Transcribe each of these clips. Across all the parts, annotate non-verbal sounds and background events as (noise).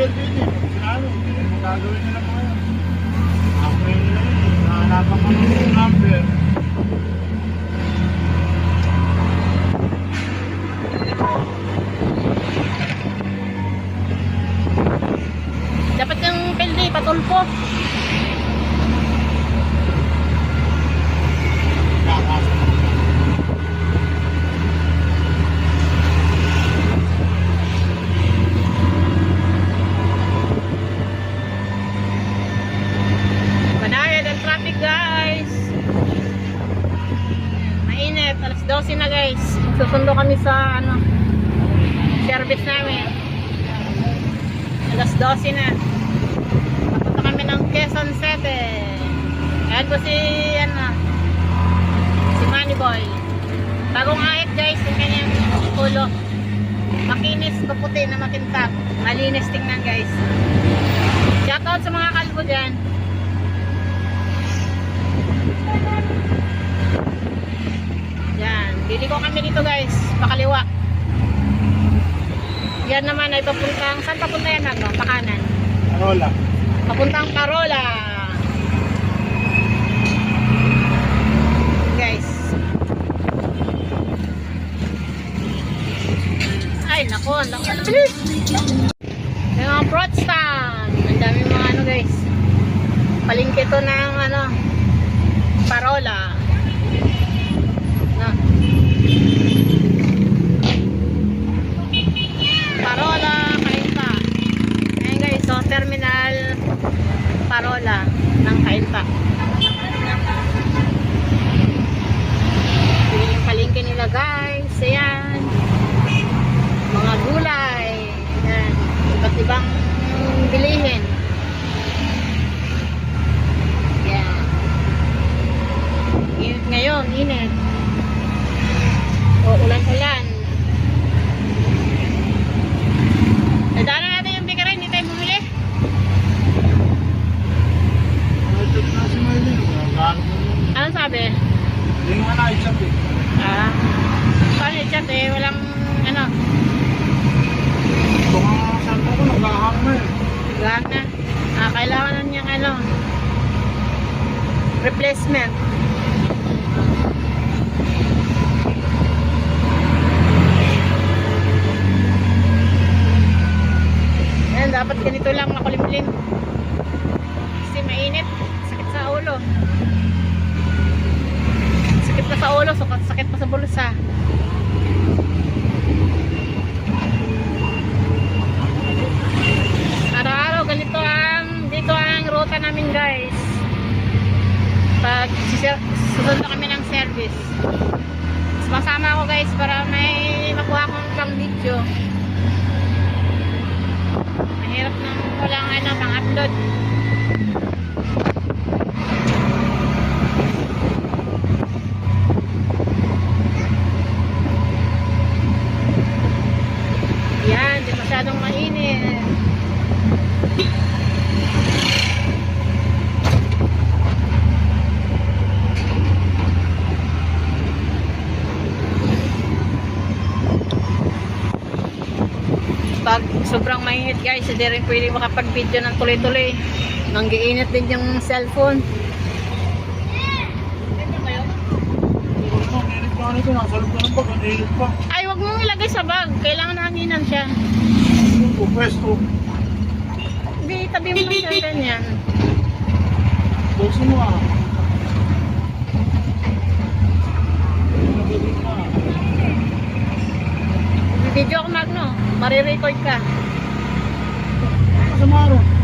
LPG. Sinabi, gagawin nila po yun. After nila yun, nahanapan ka ng number. 12 na. Papunta kami ng Quezon City. Ayan po si ano si Manny Boy. Bagong ahit guys yung kanyang ulo. Makinis, kaputi na makintab. Malinis tingnan guys. Shoutout sa mga kalbo dyan. Yan. Bili ko kami dito guys. Pakaliwa. Yan naman ay papuntang, saan papunta yan ako? Pakanan. Parola. Papuntang Parola. Guys. Ay, nako, laki. May mga fruit stand. Ang dami mga ano guys. Palingki to ng ano, Parola. Na. Parola, Kainta. Ayan guys, so terminal Parola ng Kainta. Ito yung palengke nila guys. Ayan. Mga gulay. Ayan. Iba't ibang bilihin. Ayan. Init ngayon, init. O, ulan-ulan. Nadaanan natin yung bigara, hindi tayo bumili. Ito na si Marlene. Gano'n mo yun. Anong sabi? Hindi nga na-chat eh. Ah, paano i-chat eh? Walang, ano, Ito nga saan ko naghahang na eh. lahat na. Ah, kailangan na niyang, ano, replacement. Ayan, dapat ganito lang makulimlim. Kasi mainit. Sakit sa ulo. Sakit pa sa ulo, sakit, sakit pa sa bulsa. Araw-araw ganito ang dito ang ruta namin guys. Pag susunod kami ng service. Sumasama ako guys para may makuha akong pang video. Mahirap nang walang ano pang upload. Yan, di masyadong mainit. Pag sobrang mainit guys, hindi rin pwede makapag-video ng tuloy-tuloy. Nang giinit din yung cellphone. Ay, wag mong ilagay sa bag. Kailangan hanginan siya. Pwesto. Hindi, tabi mo lang siya ganyan. Buksan mo ah. Video ako magno. Marirecord ka. Samara.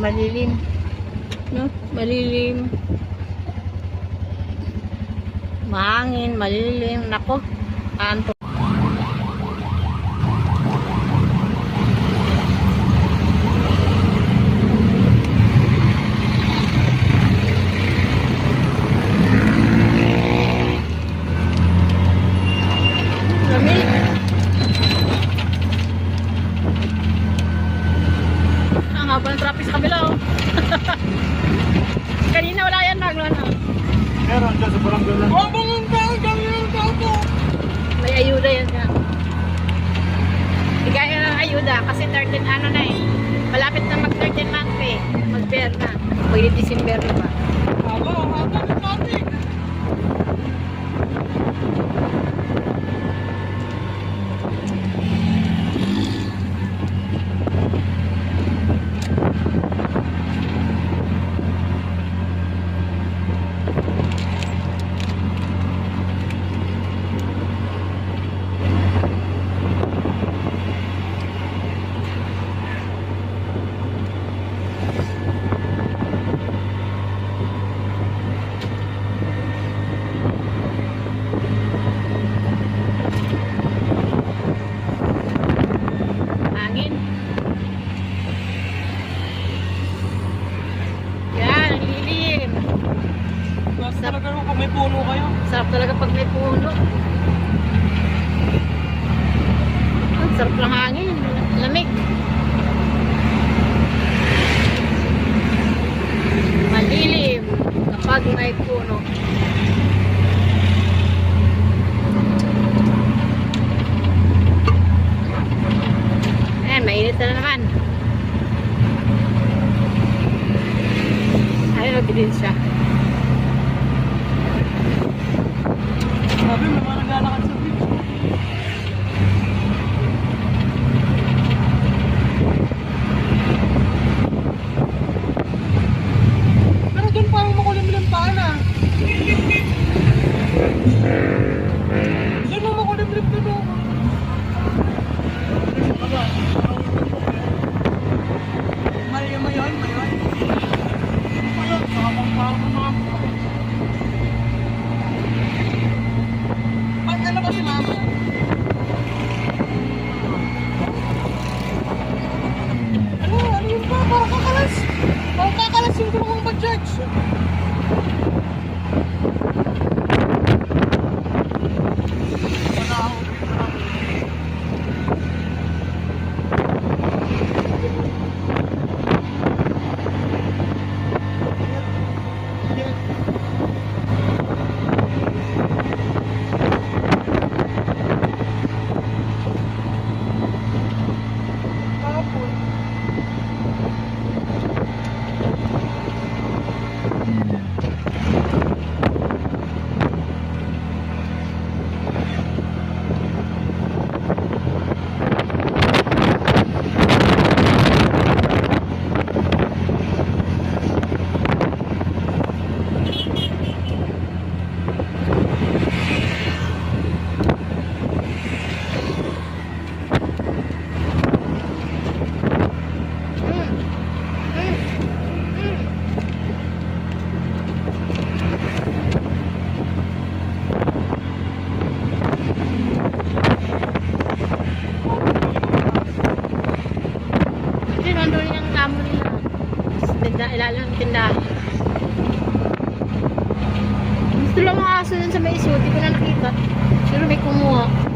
Malilim. No? Malilim. Mahangin, malilim. Nako, anto. Lamig. Ang haba ng traffic sa kabila oh. (laughs) Kanina wala yan maglo na. Meron dyan sa barangay lang. Oh, bangon ka! Dami ng tao po! May ayuda yan nga. Kaya ng ayuda kasi 13 ano na eh. Malapit na mag 13 month eh. Mag-bear na. Mag-December na ba? Haba, haba ng traffic! Hangin. Yan, ang lilim. Nasa talaga yung kung may puno kayo. Sarap talaga pag may puno. Ang sarap ng hangin. Lamig. Malilim kapag may puno. Ayan, mainit na naman. Ayun, nagbilin siya. Sabi, may mga naglalakad sa Kasi nandun yung amo nila. Tinda, ilalim ng tindahan. Gusto lang mga aso dun sa may iso. Ko na nakita. Pero may kumuha.